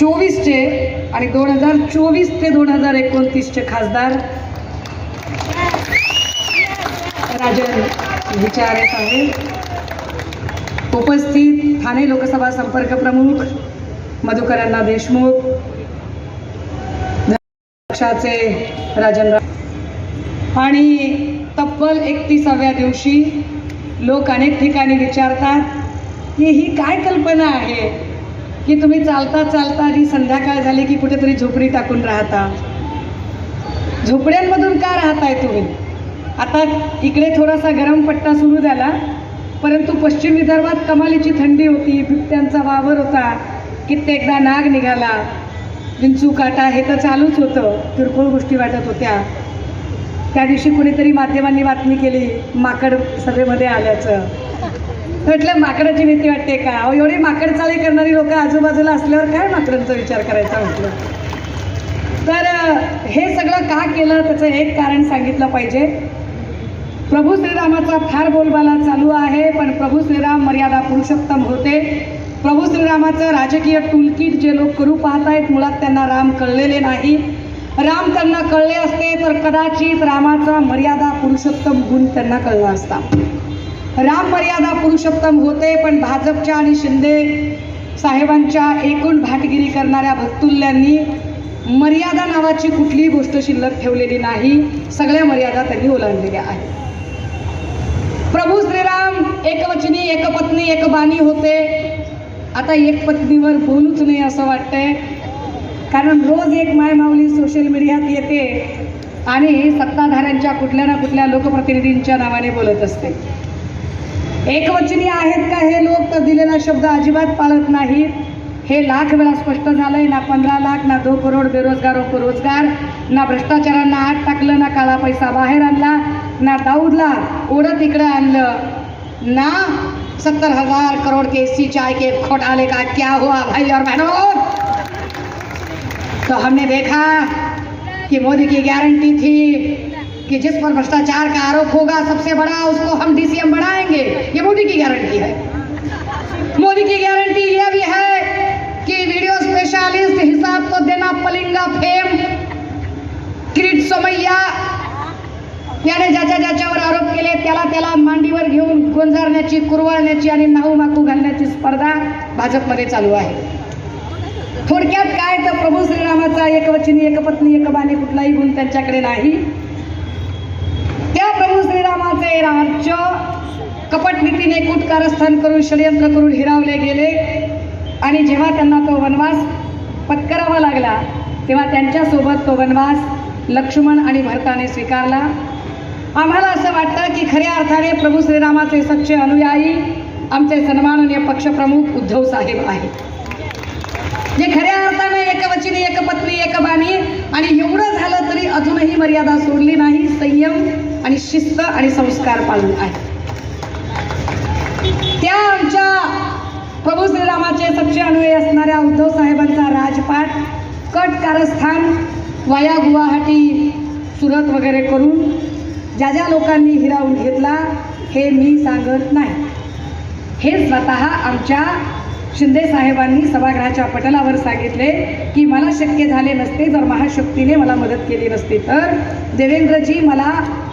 चोवीसचे आणि दोन हजार चोवीस ते दोन हजार एकोणतीसचे खासदार राजन विचारे आहेत उपस्थित ठाणे लोकसभा संपर्क प्रमुख मधुकरांना देशमुख पक्षाचे राजन आणि तब्बल एकतीसाव्या दिवशी लोक अनेक ठिकाणी विचारतात की ही काय कल्पना आहे? की तुम्ही चालता चालता आधी संध्याकाळ झाली की कुठेतरी झोपडी टाकून राहता? झोपड्यांमधून का राहताय तुम्ही? आता इकडे थोडासा गरम पट्टा सुरू झाला परंतु पश्चिम विदर्भात कमालीची थंडी होती बिबट्यांचा वावर होता कित्येकदा नाग निघाला. विंचू काटा हे तर चालूच होतं किरकोळ गोष्टी वाटत होत्या. त्या दिवशी कुणीतरी माध्यमांनी बातमी केली माकड सभेमध्ये आल्याचं. म्हटलं माकडाची भीती वाटते का? अहो एवढी माकड चाली करणारी लोक आजूबाजूला असल्यावर काय माकडांचा विचार करायचा म्हटलं? तर हे सगळं का केलं? त्याचं एक कारण सांगितलं पाहिजे. प्रभू श्रीरामाचा फार बोलबाला चालू आहे पण प्रभू श्रीराम मर्यादा पुरुषोत्तम होते. प्रभू श्रीरामाचं राजकीय टूलकिट जे लोक करू पाहत आहेत मुळात त्यांना राम कळलेले नाही. राम त्यांना कळले असते तर कदाचित रामाचा मर्यादा पुरुषोत्तम गुण त्यांना कळला असता. राम मर्यादा पुरुषोत्तम होते पण भाजपच्या आणि शिंदे साहेबांच्या एकूण भाटगिरी करणाऱ्या भक्तुल्यांनी मर्यादा नावाची कुठलीही गोष्ट शिल्लक ठेवलेली नाही. सगळ्या मर्यादा त्यांनी ओलांडलेल्या आहेत. प्रभू श्रीराम एकवचनी एकपत्नी एकबानी होते. आता एक पत्नीवर बोलूच नाही असं वाटतंय. कारण रोज एक मायमाऊली सोशल मीडियात येते आणि सत्ताधाऱ्यांच्या कुठल्या ना कुठल्या लोकप्रतिनिधींच्या नावाने बोलत असते. एकवचनी आहेत का हे लोक? तर दिलेला शब्द अजिबात पाळत नाहीत. हे लाख वेळा स्पष्ट झालंय. ना पंधरा लाख ना दो करोड बेरोजगार रोजगार ना भ्रष्टाचारांना आत टाकलं ना काळा पैसा बाहेर आणला ना दाऊदला ओढत इकडं आणलं ना सत्तर हजार करोड़ के सी चाय के आले का? क्या हुआ भाई और बहनों? तो हमने देखा कि मोदी की गारंटी थी। कि जिस पर भ्रष्टाचार का आरोप होगा सबसे बड़ा उसको हम डीसीएम बनाएंगे ये मोदी की गारंटी है। मोदी की गारंटी ये भी है कि वीडियो स्पेशलिस्ट हिसाब को देना पलिंगा फेम किरीट सोमय्या याने ज्याच्या ज्याच्यावर आरोप केले त्याला त्याला मांडीवर घेऊन गोंजारण्याची कुरवाळण्याची आणि नाहू माकू घालण्याची स्पर्धा भाजपमध्ये चालू आहे. थोडक्यात काय तर प्रभू श्रीरामाचा एकवचनी एकपत्नी एकबाने कुठलाही गुण त्यांच्याकडे नाही. श्रीरामाचे राज्य कपट नीतीने करून षडयंत्र करून हिरावले गेले. आणि जेव्हा त्यांना तो वनवास पत्करावा लागला तेव्हा त्यांच्यासोबत तो वनवास लक्ष्मण आणि भरताने स्वीकारला. आम्हाला असं वाटतं की खऱ्या अर्थाने प्रभू श्रीरामाचे सच्चे अनुयायी आमचे सन्माननीय पक्षप्रमुख उद्धव साहेब आहेत. जे खऱ्या अर्थाने एकवचनी एकपत्नी एकबाणी आणि एवढं झालं तरी अजूनही मर्यादा सोडली नाही. संयम आणि शिस्त आणि संस्कार पाळून आहे. त्या आमच्या प्रभू श्रीरामाचे सच्चे अनुयायी असणाऱ्या उद्धव साहेबांचा राजपाट कट कारस्थान वाया गुवाहाटी सुरत वगैरे करून ज्या ज्या लोकांनी हिरावून घेतला हे मी सांगत नाही. हे स्वतः आमच्या शिंदे साहेबांनी सभागृहाच्या पटलावर सांगितले की मला शक्य झाले नसते जर महाशक्तीने मला मदत केली नसती तर देवेंद्रजी मला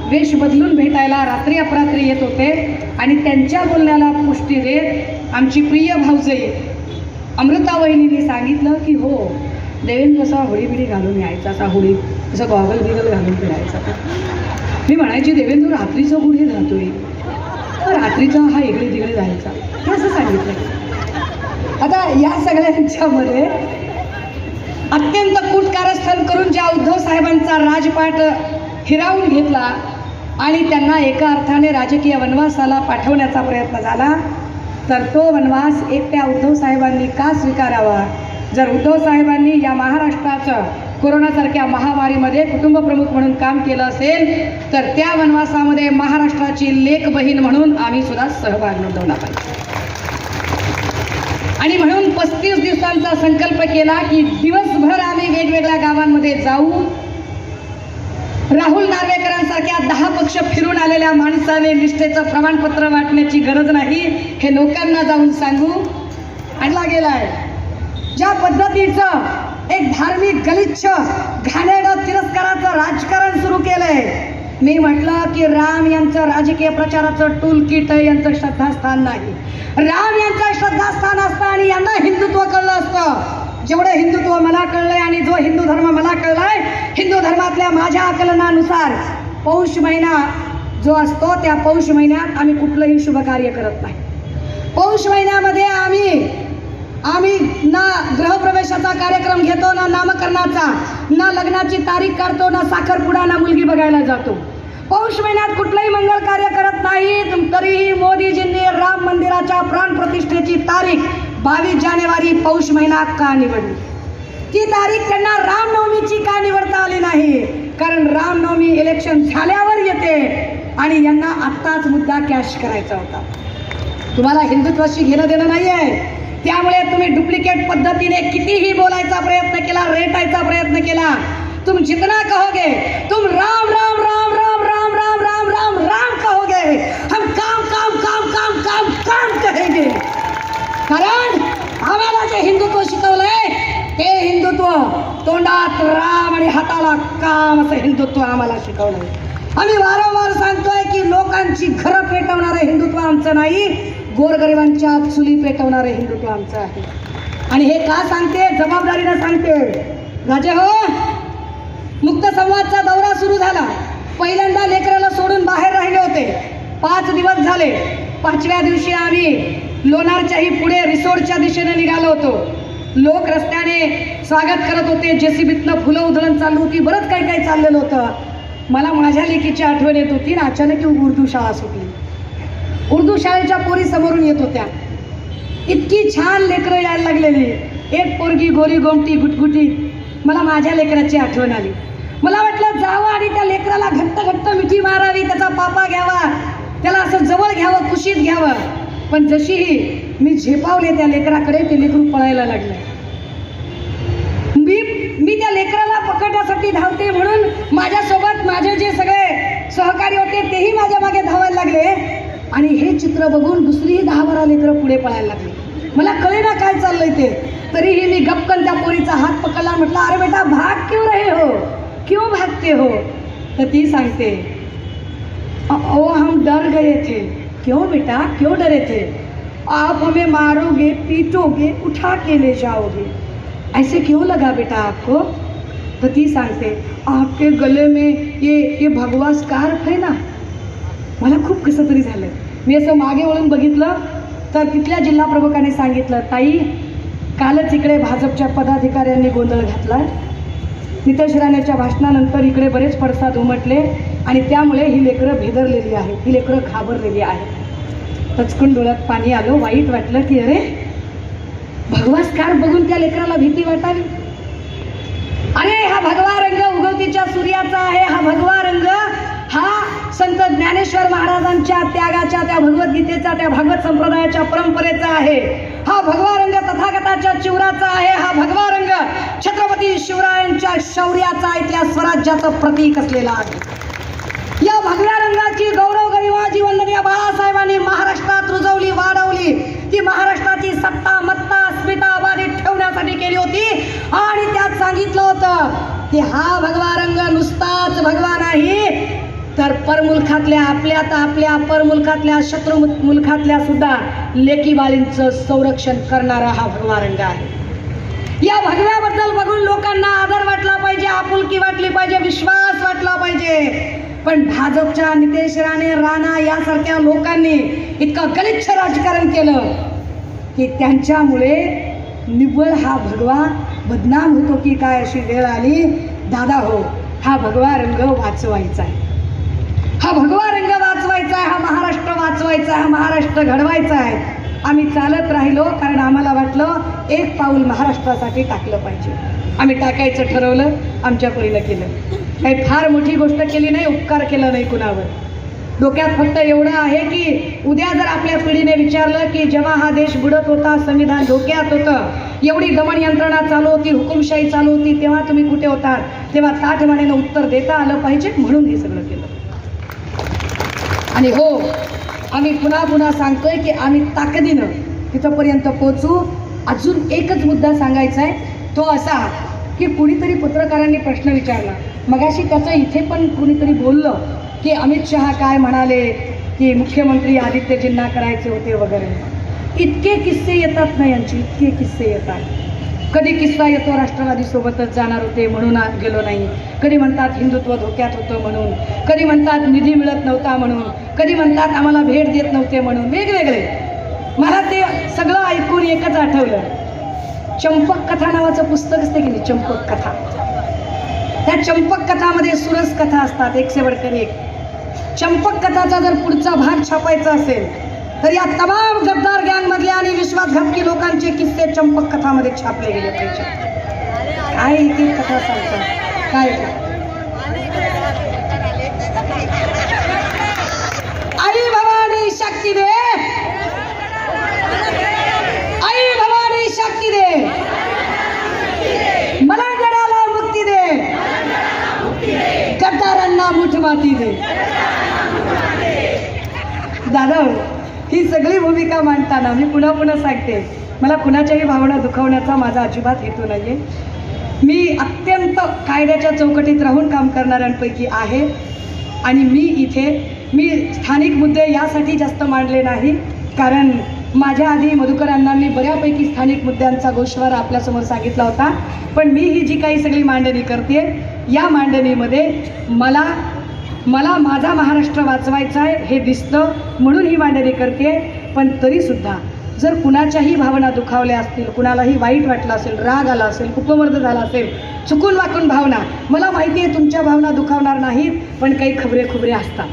वेश बदलून भेटायला रात्री अपरात्री येत होते आणि त्यांच्या बोलण्याला पुष्टी देत आमची प्रिय भाऊजई अमृता वहिनीने सांगितलं की हो देवेंद्र असा होळीबिडी घालून यायचा असा होळी असं गॉगल बिगल घालून फिरायचा मी म्हणायची देवेंद्र रात्रीचं गुढे राहतोय. रात्रीचा हा इकडे तिकडे जायचा. हे असं सांगितलं. आता या सगळ्यांच्यामध्ये अत्यंत कुटकारस्थान करून ज्या उद्धव साहेबांचा राजपाट हिरावून घेतला आणि त्यांना एका अर्थाने राजकीय वनवासाला पाठवण्याचा प्रयत्न झाला. तर तो वनवास एकट्या उद्धव साहेबांनी का स्वीकारावा? जर उद्धव साहेबांनी या महाराष्ट्राचं कोरोनासारख्या महामारीमध्ये कुटुंब प्रमुख म्हणून काम केलं असेल तर त्या वनवासामध्ये महाराष्ट्राची लेख बहीण म्हणून आम्ही सुद्धा सहभाग नोंदवला पाहिजे. आणि म्हणून पस्तीस दिवसांचा संकल्प केला की दिवसभर आम्ही वेगवेगळ्या गावांमध्ये जाऊ राहुल नार्वेकरांसारख्या दहा पक्ष फिरून आलेल्या माणसाने निष्ठेचं प्रमाणपत्र वाटण्याची गरज नाही हे लोकांना जाऊन सांगू आणला गेलाय. ज्या पद्धतीचं एक धार्मिक गलिच्छ घाणेरडं तिरस्काराचं राजकारण सुरू केलंय मी म्हटलं की राम यांचं राजकीय प्रचाराचं टूल किट यांचं श्रद्धास्थान नाही. राम यांचं श्रद्धास्थान असतं आणि यांना हिंदुत्व कळलं असतं. जेवढं हिंदुत्व मला कळलंय आणि जो हिंदू धर्म मला कळलाय हिंदू माझ्या आकलनानुसार पौष महिना जो असतो त्या पौष महिन्यात आम्ही कुठलंही शुभकार्य करत नाही. पौष महिन्यामध्ये आम्ही आम्ही ना ग्रहप्रवेशाचा कार्यक्रम घेतो ना नामकरणाचा ना लग्नाची तारीख काढतो ना साखरपुडा ना मुलगी बघायला जातो. पौष महिन्यात कुठलंही मंगल कार्य करत नाही तरीही मोदीजींनी राम मंदिराच्या प्राण प्रतिष्ठेची तारीख बावीस जानेवारी पौष महिना का निवडली? ती तारीख त्यांना रामनवमीची का निवडता आली नाही? कारण रामनवमी इलेक्शन झाल्यावर येते आणि यांना आत्ताच मुद्दा कॅश करायचा होता. तुम्हाला हिंदुत्वाशी घेणं देणं नाही आहे त्यामुळे तुम्ही डुप्लिकेट पद्धतीने कितीही बोलायचा प्रयत्न केला रेटायचा प्रयत्न केला. तुम जितना कहोगे तुम हिंदुत्व आम्हाला शिकवलं आम्ही वारंवार सांगतोय की लोकांची घरं पेटवणारं हिंदुत्व आमचं नाही गोरगरिबांच्या चुली पेटवणारं हिंदुत्व आमचं आहे. आणि हे का सांगते? जबाबदारीनं सांगते. राजे हो मुक्त संवादचा दौरा सुरू झाला. पहिल्यांदा लेकराला सोडून बाहेर राहिले होते. पाच दिवस झाले. पाचव्या दिवशी आम्ही लोणारच्याही पुढे रिसोर्टच्या दिशेने निघालो होतो. लोक रस्त्याने स्वागत करत होते. जेसीबीतनं फुलं उधळण चालू होती. बरंच काही काही चाललेलं होतं. मला माझ्या लेकीची आठवण येत होती आणि अचानक उर्दू शाळा सुटली. उर्दू शाळेच्या पोरी समोरून येत होत्या. इतकी छान लेकरं यायला लागलेली. एक पोरगी गोरी गोमटी गुटगुटी. मला माझ्या लेकराची आठवण आली. मला वाटलं जावं आणि त्या लेकराला घट्ट घट्ट मिठी मारावी त्याचा पापा घ्यावा त्याला असं जवळ घ्यावं कुशीत घ्यावं. पण जशीही मी झेपावले त्या लेकराकडे ते लेकरू पळायला लागलं. मी त्या लेकराला पकडण्यासाठी धावते म्हणून माझ्यासोबत माझे जे सगळे सहकारी होते तेही माझ्या मागे धावायला लागले. आणि हे चित्र बघून दुसरीही दहा बारा लेकरं पुढे पळायला लागली. मला कळेना काय चाललंय ते. तरीही मी गपकन त्या पोरीचा हात पकडला म्हटलं अरे बेटा भाग क्यों रहे हो? क्यों भागते हो? तर ती सांगते ओ हम डर गए थे. क्यों बेटा? क्यों डरे थे? आप हमें मारोगे पीटोगे उठा के ले जाओगे. ऐसे क्यों लगा बेटा आपको? तो ती सांगते आपके गले में ये ये भगवा स्कार्फ है ना? मला खूप कसं तरी झालं मी असं मागे वळून बघितलं तर तिथल्या जिल्हा प्रमुखाने सांगितलं ताई कालच इकडे भाजपच्या पदाधिकाऱ्यांनी गोंधळ घातला. नितेश राणेच्या भाषणानंतर इकडे बरेच पडसाद उमटले आणि त्यामुळे ही लेकरं भेदरलेली आहेत ही लेकरं घाबरलेली आहेत. टचकून डोळ्यात पाणी आलं वाईट वाटलं की अरे भगवास्कार बघून त्या लेकराला भीती वाटावी. अरे हा भगवा रंग उगवतीच्या सूर्याचा आहे. हा भगवा रंग हा संत ज्ञानेश्वर महाराजांच्या त्यागाच्या त्या भगवद्गीतेचा त्या भागवत संप्रदायाच्या परंपरेचा आहे. हा भगवा रंग तथागताच्या चिवराचा आहे. हा भगवा रंग छत्रपती शिवरायांच्या शौर्याचा इथल्या स्वराज्याचं प्रतीक असलेला आहे. या भगव्या रंगाची गौरव गरिवाजी वंदनीय बाळासाहेबांनी महाराष्ट्रात रुजवली वाढवली. ती महाराष्ट्राची सत्ता अबाधित केली होती आणि त्यात सांगितलं होतं की हा भगवा रंग नुसताच भगवा नाही तर परमुलखातल्या आपल्या तर आपल्या परमुलखातल्या शत्रू मुलखातल्या सुद्धा लेकी बाळींचं संरक्षण करणारा हा भगवा रंग आहे. या भगव्याबद्दल बघून लोकांना आदर वाटला पाहिजे आपुलकी वाटली पाहिजे विश्वास वाटला पाहिजे. पण भाजपच्या नितेश राणे राणा यासारख्या लोकांनी इतकं गलिच्छ राजकारण केलं की त्यांच्यामुळे निव्वळ हा भगवा बदनाम होतो की काय अशी वेळ आली? दादा हो हा भगवा रंग वाचवायचा आहे. हा भगवा रंग वाचवायचा आहे हा महाराष्ट्र वाचवायचा आहे हा महाराष्ट्र घडवायचा आहे. आम्ही चालत राहिलो कारण आम्हाला वाटलं एक पाऊल महाराष्ट्रासाठी टाकलं पाहिजे. आम्ही टाकायचं ठरवलं आमच्या परीनं केलं. काही फार मोठी गोष्ट केली नाही उपकार केला नाही कुणावर. डोक्यात फक्त एवढं आहे की उद्या जर आपल्या पिढीने विचारलं की जेव्हा हा देश बुडत होता संविधान धोक्यात होतं एवढी दमन यंत्रणा चालू होती हुकुमशाही चालू होती तेव्हा तुम्ही कुठे होतात? तेव्हा ताठमानेनं उत्तर देता आलं पाहिजे म्हणून हे सगळं केलं. आणि हो आम्ही पुन्हा पुन्हा सांगतोय की आम्ही ताकदीनं तिथंपर्यंत पोचू अजून एकच मुद्दा सांगायचा आहे तो असा की कुणीतरी पत्रकारांनी प्रश्न विचारला. मगाशी त्याचं इथे पण कुणीतरी बोललं. की अमित शहा काय म्हणाले की मुख्यमंत्री आदित्यजींना करायचे होते वगैरे. इतके किस्से येतात ना यांची इतके किस्से येतात. कधी किस्सा येतो राष्ट्रवादीसोबतच जाणार होते म्हणून आज गेलो नाही. कधी म्हणतात हिंदुत्व धोक्यात होतं म्हणून. कधी म्हणतात निधी मिळत नव्हता म्हणून. कधी म्हणतात आम्हाला भेट देत नव्हते म्हणून. वेगवेगळे. मला ते सगळं ऐकून एकच आठवलं. चंपक कथा नावाचं पुस्तक असते की नाही? चंपक कथा. त्या चंपक कथामध्ये सुरस कथा असतात एक शेवटकर एक. चंपक कथाचा जर पुढचा भाग छापायचा असेल तर या तमाम गद्दार गँगमधल्या आणि विश्वासघातकी लोकांचे किस्से चंपक कथामध्ये छापले गेले पाहिजे. काय एक कथा सांगतात? काय आई भवानी शक्ती दे! आई भवानी शक्ती दे! मला गडाला मुक्ती दे! गद्दारांना मुठ माती दे! जाधव ही सगळी भूमिका मांडताना मी पुन्हा पुन्हा सांगते मला कुणाच्याही भावना दुखवण्याचा माझा अजिबात हेतू आहे मी अत्यंत कायद्याच्या चौकटीत राहून काम करणाऱ्यांपैकी आहे आणि मी इथे मी स्थानिक मुद्दे यासाठी जास्त मांडले नाही कारण माझ्या आधी मधुकर अण्णांनी बऱ्यापैकी स्थानिक मुद्द्यांचा गोषवारा आपल्यासमोर सांगितला होता पण मी ही जी काही सगळी मांडणी करते या मांडणीमध्ये मला मला माझा महाराष्ट्र वाचवायचा आहे हे दिसतं म्हणून ही मांडणी करते पण तरीसुद्धा जर कुणाच्याही भावना दुखावल्या असतील कुणालाही वाईट वाटलं असेल राग आला असेल उपमर्द झाला असेल चुकून वाकून भावना. मला माहिती आहे तुमच्या भावना दुखावणार नाहीत पण काही खबरे खुबरे असतात.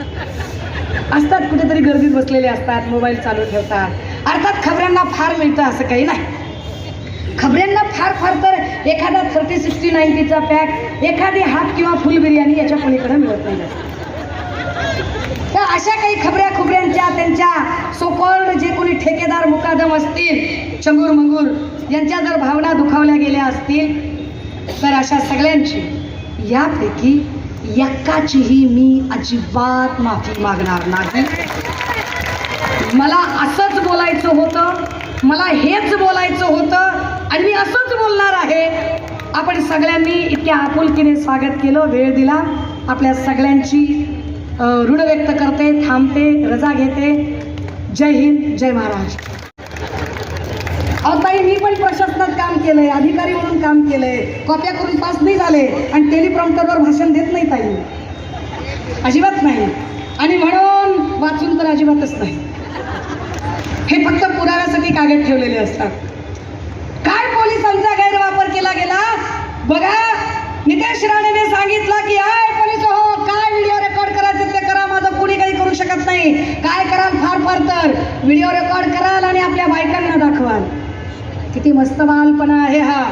असतात कुठेतरी गर्दीत बसलेले असतात मोबाईल चालू ठेवतात. अर्थात खबऱ्यांना फार मिळतं असं काही नाही. खबऱ्यांना फार फार तर एखादा थर्टी सिक्स्टी नाईन्टीचा पॅक एखादी हात किंवा फुल बिर्याणी याच्या पलीकडे मिळत नाही. तर अशा काही खबऱ्या खुबऱ्यांच्या त्यांच्या सोकॉल्ड जे कोणी ठेकेदार मुकादम असतील चंगूर मंगूर यांच्या जर भावना दुखावल्या गेल्या असतील तर अशा सगळ्यांची यापैकी एकाचीही मी अजिबात माफी मागणार नाही. मला असंच बोलायचं होतं मला हेच बोलायचं होतं आणि मी असंच बोलणार आहे. आपण सगळ्यांनी इतक्या आपुलकीने स्वागत केलं वेळ दिला. आपल्या सगळ्यांची ऋण व्यक्त करते थांबते रजा घेते. जय हिंद जय महाराष्ट्र. अहो ताई मी पण प्रशासनात काम केलंय अधिकारी म्हणून काम केलंय. कॉप्या करून पास नाही झाले आणि टेलिप्रॉम्प्टरवर भाषण देत नाही ताई. अजिबात नाही. आणि म्हणून वाचून तर अजिबातच नाही. हे फक्त पुराव्यासाठी कागद ठेवलेले असतात. काय पोलिसांचा गैरवापर केला गेला? बघा नितेश राणेने सांगितलं की आय पोलीस हो काय व्हिडिओ रेकॉर्ड करायचं ते करा माझं कुणी काही करू शकत नाही काय कराल फार फार तर व्हिडिओ रेकॉर्ड कराल आणि आपल्या बायकांना दाखवाल किती मस्त बालपणा आहे हा.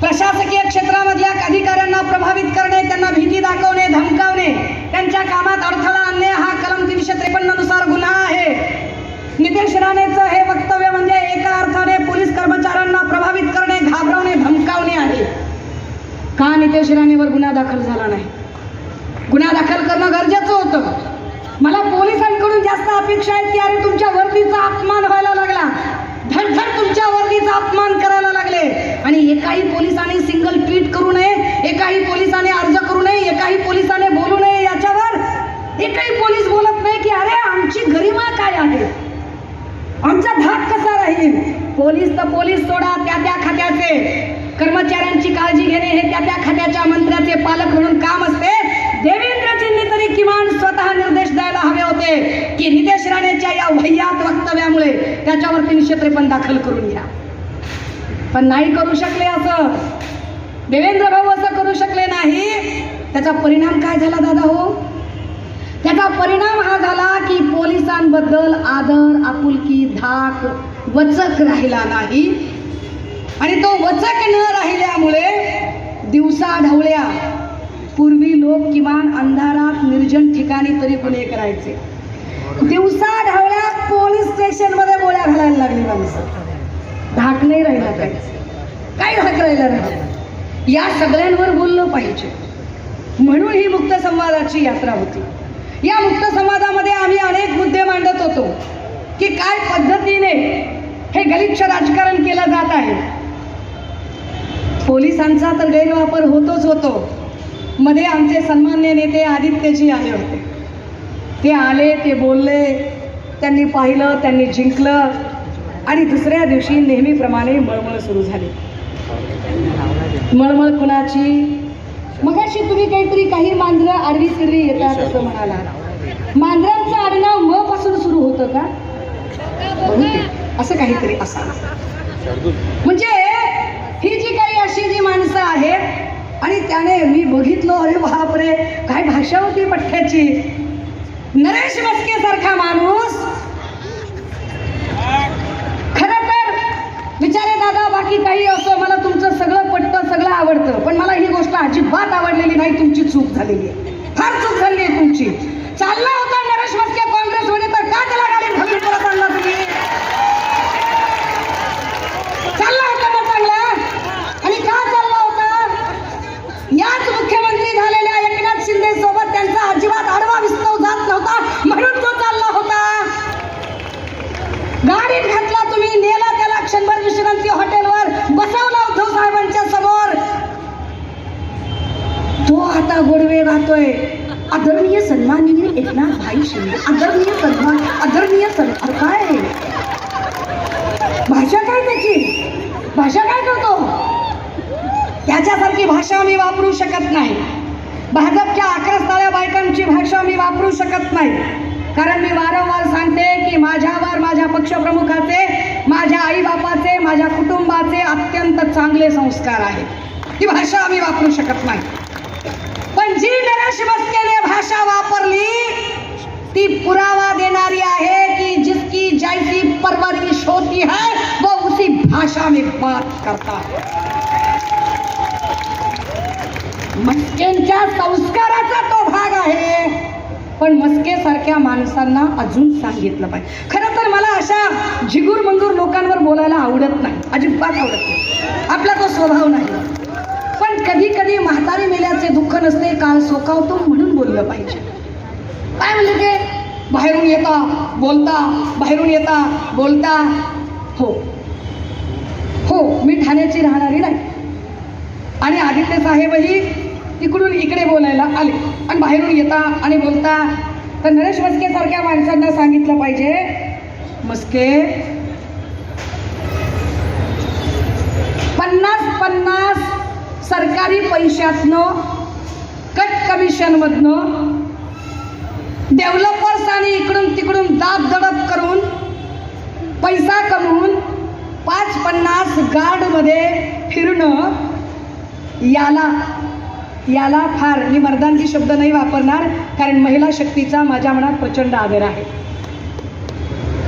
प्रशासकीय क्षेत्रामधल्या अधिकाऱ्यांना प्रभावित करणे त्यांना भीती दाखवणे धमकावणे त्यांच्या कामात अडथळा आणणे हा कलम तीनशे त्रेपन्ननुसार गुन्हा आहे. नितेश राणेचं हे वक्तव्य म्हणजे एका अर्थाने पोलीस कर्मचाऱ्यांना प्रभावित करणे घाबरवणे धमकावणे आहे. का नितेश राणेवर गुन्हा दाखल झाला नाही? गुन्हा दाखल करणं गरजेचं होतं. मला पोलिसांकडून जास्त अपेक्षा आहेत की अरे तुमच्या वर्दीचा अपमान व्हायला लागला. तुमच्या अपमान करायला लागले. आणि एकाही पोलिसाने सिंगल ट्विट करू नये एकाही पोलिसाने अर्ज करू नये एकाही पोलिसाने बोलू नये याच्यावर एकही पोलीस बोलत नाही की अरे आमची गरिमा काय आहे? आमचा धाक कसा राहील? पोलीस तर पोलीस सोडा त्या त्या खात्याचे. कर्मचाऱ्यांची काळजी घेणे हे त्या त्या खात्याच्या मंत्र्याचे पालक म्हणून काम असते. देवेंद्रजींनी तरी किमान स्वतः निर्देश द्यायला हवे होते की नितेश राणेच्या या वह्यात वक्तव्यामुळे त्याच्यावर तीनशे त्रेपन्न दाखल करून घ्या. पण नाही करू शकले असं. देवेंद्र भाऊ असं करू शकले नाही. त्याचा परिणाम काय झाला दादा हो? त्याचा परिणाम हा झाला की पोलिसांबद्दल आदर आपुलकी धाक वचक राहिला नाही. आणि तो वचक न राहिल्यामुळे दिवसा ढवळ्या. पूर्वी लोक किमान अंधारात निर्जन ठिकाणी तरी गुन्हे करायचे. दिवसा ढवळ्या पोलीस स्टेशनमध्ये गोळ्या घालायला लागली माणसं. धाक नाही राहिला काही. काय धाक राहिला नाही. या सगळ्यांवर बोललं पाहिजे. म्हणून ही मुक्त संवादाची यात्रा होती. या मुक्त संवादामध्ये आम्ही अनेक मुद्दे मांडत होतो की काय पद्धतीने हे गलिच्छ राजकारण केलं जात आहे. पोलिसांचा तर गैरवापर होतोच होतो. मध्ये आमचे सन्मान्य नेते आदित्यजी आले होते. ते आले ते बोलले त्यांनी पाहिलं त्यांनी जिंकलं. आणि दुसऱ्या दिवशी नेहमीप्रमाणे मळमळ सुरू झाली. मळमळ कुणाची? मगाशी तुम्ही काहीतरी काही मांजरं आडवी सिडवी येतात असं म्हणाला. मांजरांचं आडनाव म पासून सुरू होतं का? असं काहीतरी असावं. म्हणजे ही जी काही अशी जी माणसं आहेत आणि त्याने मी बघितलं अरे बापरे काय भाषा होती पठ्ठ्याची. नरेश मस्के सारखा माणूस खरं तर विचारे दादा बाकी काही असो मला तुमचं सगळं पटतं सगळं आवडतं. पण मला ही गोष्ट अजिबात आवडलेली नाही तुमची चूक झालेली आहे. फार चूक झाली आहे तुमची. चालला होता नरेश मस्के काँग्रेसमध्ये तर का त्याला गाडी घालून परत आणला तुम्ही? चालला होता ना चांगला? आणि का चालला होता? याच मुख्यमंत्री झालेल्या एकनाथ शिंदे सोबत त्यांचा अजिबात आडवा विस्तव जात नव्हता म्हणून तो चालला होता. गाडीत घातला तुम्ही नेला त्याला क्षणभर विश्रांती हॉटेलवर बसवला उद्धव साहेबांच्या समोर तो आता गोडवे गातोय आदरणीय सन्माननीय शिंदे आदरणीय सन्मान आदरणीय सन्मान. काय आहे? भाषा काय त्याची? भाषा काय करतो? त्याच्यासारखी भाषा मी वापरू शकत नाही. भाजपच्या आक्रस्ताळ्या बायकांची भाषा मी वापरू शकत नाही. कारण मी वारंवार सांगते की माझ्यावर माझ्या पक्षप्रमुखाचे माझ्या आईबापाचे माझ्या कुटुंबाचे अत्यंत चांगले संस्कार आहेत. ती भाषा आम्ही वापरू शकत नाही. पण जी नरेश मस्केने भाषा वापरली ती पुरावा देणारी आहे कि जिसकी जैसी परवरिश होती है वो उसी भाषा में बात करता है. मस्केंच्या संस्काराचा तो भाग आहे. पण मस्के सारख्या माणसांना अजून सांगितलं पाहिजे. खरं तर मला अशा झिगूर मंगूर लोकांवर बोलायला आवडत नाही. अजिबात आवडत नाही. आपला तो स्वभाव नाही. कधी कधी म्हातारी मेल्याचे दुःख नसते काल सोकावतो म्हणून बोललं पाहिजे. काय म्हणलं ते? बाहेरून येता बोलता बाहेरून येता बोलता. हो. हो मी ठाण्याची राहणारी नाही. आणि आदित्य साहेबही तिकडून इकडे बोलायला आले. आणि बाहेरून येता आणि बोलता. तर नरेश मस्के सारख्या माणसांना सांगितलं पाहिजे मस्के पन्नास पन्नास सरकारी पैशातनं कट कमिशनमधनं डेव्हलपर्स आणि इकडून तिकडून दाब दडप करून पैसा कमवून पाच पन्नास गार्डमध्ये फिरणं याला याला फार मी मर्दांची शब्द नाही वापरणार कारण महिला शक्तीचा माझ्या मनात प्रचंड आदर आहे.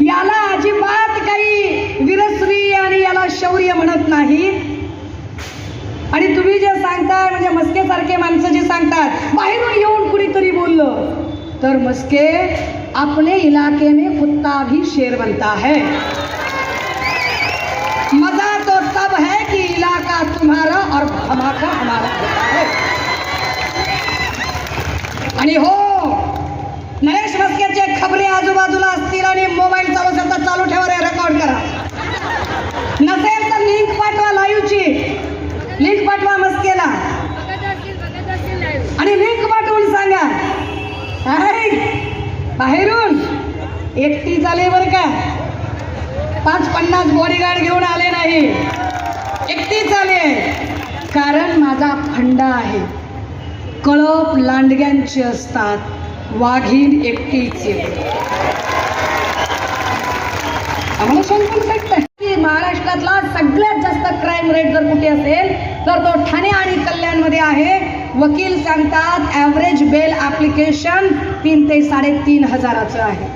याला अजिबात काही विरस्त्री आणि याला शौर्य म्हणत नाही. आणि तुम्ही जे सांगताय म्हणजे मस्केसारखे माणसं जे सांगतात बाहेरून येऊन कुणीतरी बोललं तर मस्के अपने इलाके में कुत्ता भी शेर बनता है. मजा तो तब है कि इलाका तुम्हारा और धमाका हमारा होता है आणि हो नरेश मस्केचे खबरे आजूबाजूला असतील आणि मोबाईल चालू सध्या चालू ठेवा रे रेकॉर्ड करा नसेल तर लिंक पाठवा लाईव्हची लिंक पाठवा मस्केला आणि लिंक पाठवून सांगा हाय, बाहेरून. एकटी झाले बरं का? पाच पन्नास बॉडीगार्ड घेऊन आले नाही. एकटीच आले कारण माझा फंडा आहे. कळप लांडग्यांचे असतात. वाघीण एकटीच. आम्हाला शंकून की महाराष्ट्रातला सगळ्यात जास्त क्राईम रेट जर कुठे असेल तर तो ठाणे आणि कल्याणमध्ये आहे. वकील सांगतात ॲव्हरेज बेल ॲप्लिकेशन तीन ते साडेतीन हजाराचं आहे.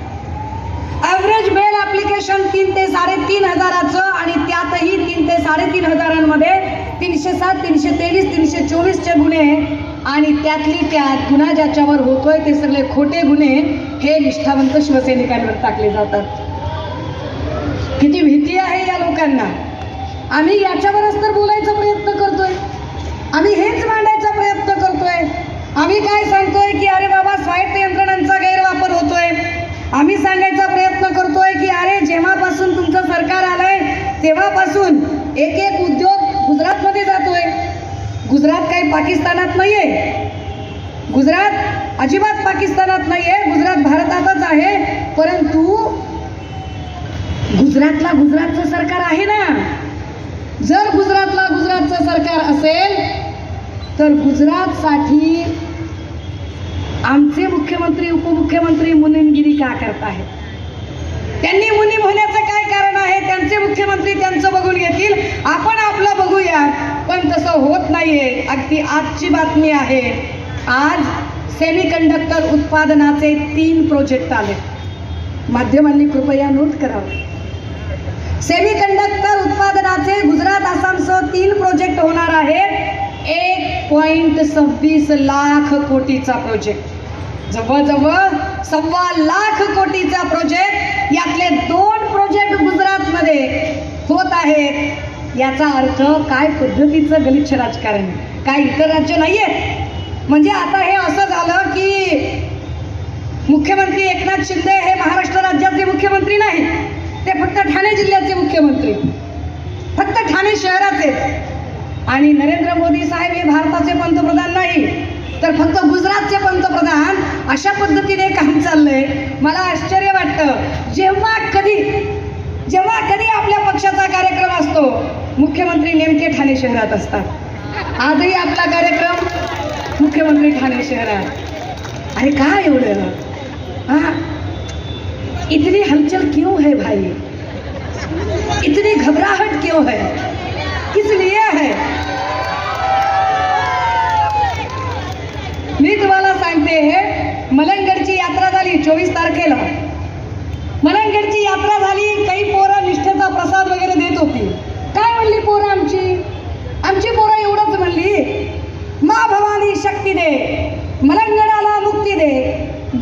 ॲव्हरेज बेल ॲप्लिकेशन तीन ते साडेतीन हजाराचं आणि त्यातही तीन ते साडेतीन हजारांमध्ये तीनशे सात तीनशे तेवीस तीनशे चोवीसचे गुन्हे आणि त्यातली त्यात गुन्हा ज्याच्यावर होतोय ते सगळे खोटे गुन्हे हे निष्ठावंत शिवसैनिकांवर टाकले जातात. किती भीती आहे या लोकांना. आम्ही याच्यावरच तर बोलायचा प्रयत्न करतोय. आम्ही हेच मांड प्रयत्न करतोय. आम्ही काय सांगतोय की अरे बाबा स्वायत्त यंत्रणांचा गैरवापर होतोय. आम्ही सांगायचा प्रयत्न करतोय की अरे जेव्हापासून तुमचं सरकार आलंय तेव्हापासून एक एक उद्योग गुजरातमध्ये जातोय. गुजरात काही पाकिस्तानात नाहीये. गुजरात अजिबात पाकिस्तानात नाहीये. गुजरात भारतातच आहे. परंतु गुजरातला गुजरातचं सरकार आहे ना. जर गुजरातला गुजरातचं सरकार असेल तर गुजरातसाठी आमचे मुख्यमंत्री उपमुख्यमंत्री मुनिमगिरी का करत आहेत? त्यांनी मुनीम होण्याचं काय कारण आहे? त्यांचे मुख्यमंत्री त्यांचं बघून घेतील. आपण आपलं बघूया पण तसं होत नाहीये. अगदी आजची बातमी आहे आज सेमीकंडक्टर उत्पादनाचे तीन प्रोजेक्ट आले. माध्यमांनी कृपया नोट करावं. सेमीकंडक्टर उत्पादनाचे गुजरात आसामसह तीन प्रोजेक्ट होणार आहेत. एक पॉईंट सव्वीस लाख कोटीचा प्रोजेक्ट जवळजवळ सव्वा लाख कोटीचा प्रोजेक्ट यातले दोन प्रोजेक्ट गुजरातमध्ये होत आहेत. याचा अर्थ काय पद्धतीचं गलिच्छ राजकारण? काय इतर राज्य नाहीये? म्हणजे आता हे असं झालं की मुख्यमंत्री एकनाथ शिंदे हे महाराष्ट्र राज्याचे मुख्यमंत्री नाही ते फक्त ठाणे जिल्ह्याचे मुख्यमंत्री. फक्त ठाणे शहराचे आणि नरेंद्र मोदी साहेब हे भारताचे पंतप्रधान नाही तर फक्त गुजरातचे पंतप्रधान अशा पद्धतीने काम चाललंय. मला आश्चर्य वाटतं जेव्हा कधी जेव्हा कधी आपल्या पक्षाचा कार्यक्रम असतो मुख्यमंत्री नेमके ठाणे शहरात असतात. आजही आपला कार्यक्रम मुख्यमंत्री ठाणे शहरात. अरे का एवढं? हा इतनी हलचल क्यों है भाई? इतनी घबराहट क्यों है? किस लिए है? मी तुम्हाला सांगते हे मलंगडची यात्रा झाली चोवीस तारखेला. मलंगडची यात्रा झाली काही पोरं निष्ठेचा प्रसाद वगैरे देत होती. काय म्हणली पोरं आमची? आमची पोरं एवढंच म्हणली मा भवानी शक्ती दे मलंगडाला मुक्ती दे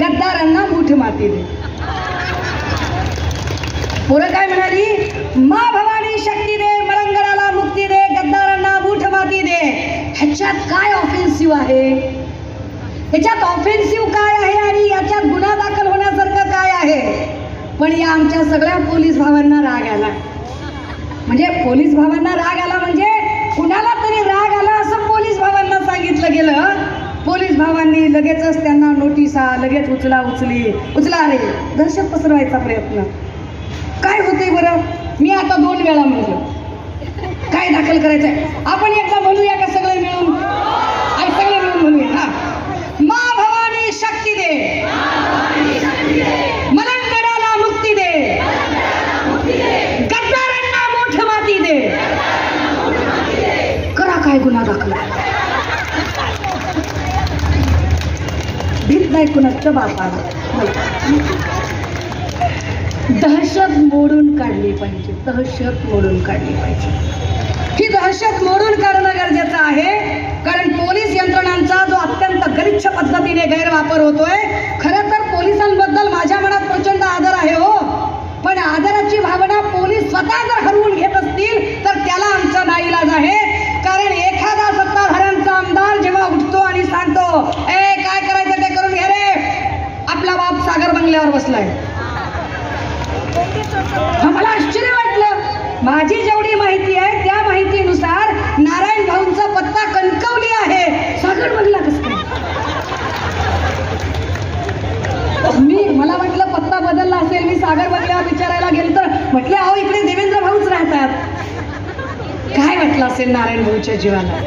गद्दारांना मूठ माती दे. पोरं काय म्हणाली मा भवानी शक्ती गद्दारांना माती दे ह्याच्यात काय ऑफेन्सिव्ह आहे? ह्याच्यात ऑफेन्सिव्ह काय आहे आणि याच्यात गुन्हा दाखल होण्यासारखं काय आहे? पण या आमच्या सगळ्या पोलीस भावांना राग आला. म्हणजे पोलीस भावांना राग आला म्हणजे कुणाला तरी राग आला असं पोलीस भावांना सांगितलं गेलं. पोलीस भावांनी लगेचच त्यांना नोटिसा लगेच उचला उचली. उचला रे. दहशत पसरवायचा प्रयत्न. काय होते बरं? मी आता दोन वेळा म्हणलं. काय दाखल करायचंय? आपण एकदा म्हणूया का सगळे मिळून? सगळे मिळून म्हणूया हा. मा भवानी शक्ती दे. मलंगडाला मुक्ती दे. गद्दारांना मोठ माती दे. करा काय गुन्हा दाखल. भीत नाही कुणाच्या बापाला. दहशत मोडून काढली पाहिजे दहशत मोडून काढली पाहिजे. ही दहशत मोडून काढणं गरजेचं आहे. कारण पोलीस यंत्रणांचा जो अत्यंत गलिच्छ पद्धतीने गैरवापर होतोय खरं तर पोलिसांबद्दल माझ्या मनात प्रचंड आदर आहे हो. पण आदराची भावना पोलीस स्वतः जर हरवून घेत असतील तर त्याला आमचा नाईलाज आहे. कारण एखादा सत्ताधाऱ्यांचा आमदार जेव्हा उठतो आणि सांगतो ए काय करायचं ते करून घे रे. आपला बाप सागर बंगल्यावर बसलाय. आम्हाला आश्चर्य वाटलं. माझी जेवढी माहिती आहे त्या माहितीनुसार नारायण भाऊंचा पत्ता कणकवली आहे. सागर बघला कसं मी मला वाटलं पत्ता बदलला असेल मी सागर बंगल्यावर विचारायला गेल तर म्हटले अहो इकडे देवेंद्र भाऊच राहतात. काय वाटलं असेल नारायण भाऊच्या जीवाला?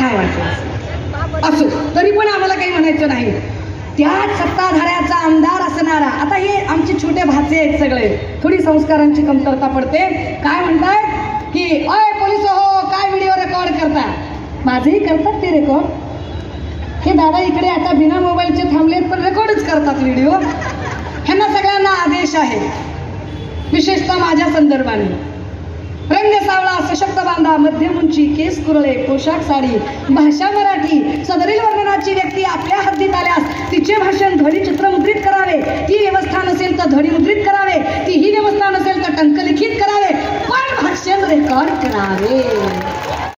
काय वाटलं असेल? असो तरी पण आम्हाला काही म्हणायचं नाही. त्याच सत्ताधाऱ्याचा आमदार असणारा आता हे आमचे छोटे भाचे आहेत सगळे थोडी संस्कारांची कमतरता पडते. काय म्हणताय? की अय पोलीस हो काय व्हिडिओ रेकॉर्ड करता? माझेही करतात ते रेकॉर्ड हे दादा इकडे आता बिना मोबाईलचे थांबलेत पण रेकॉर्डच करतात व्हिडिओ ह्यांना सगळ्यांना आदेश आहे विशेषतः माझ्या संदर्भाने. रंग सावळा सशक्त बांधा मध्यम उंची केस कुरळे पोशाख साडी भाषा मराठी सदरील वर्णनाची व्यक्ती आपल्या हद्दीत आल्यास तिचे भाषण धडी चित्रमुद्रित करावे. ती व्यवस्था नसेल तर धडी मुद्रित करावे. ती ही व्यवस्था नसेल तर टंकलिखित करावे. पण भाषण रेकॉर्ड करावे.